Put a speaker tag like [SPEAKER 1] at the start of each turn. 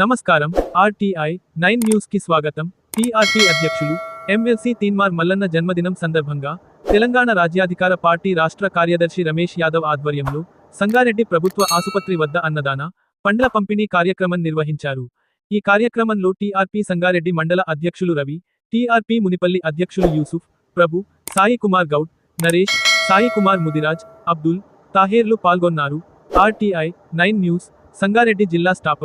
[SPEAKER 1] నమస్కారం ఆర్టిఐ 9 న్యూస్ కి స్వాగతం టీఆర్పి అధ్యక్షులు ఎంఎల్సి 3 మార్ మల్లన్న జన్మదినం సందర్భంగా తెలంగాణ రాష్ట్ర అధికార పార్టీ రాష్ట్ర కార్యదర్శి రమేష్ యాదవ్ ఆధ్వర్యంలో సంగారెడ్డి ప్రభుత్వ ఆసుపత్రి వద్ద అన్నదాన పండల పంపిని కార్యక్రమ నిర్వహించారు ఈ కార్యక్రమంలో టీఆర్పి సంగారెడ్డి మండలా అధ్యక్షుడు రవి టీఆర్పి మునిపల్లి అధ్యక్షుడు యూసఫ్ ప్రభు సాయి కుమార్ గౌడ్ నరేష్ సాయి కుమార్ ముదిరాజ్ అబ్దుల్ తాహీర్ ల పాల్గొన్నారు ఆర్టిఐ 9 న్యూస్ సంగారెడ్డి జిల్లా
[SPEAKER 2] స్టాఫ్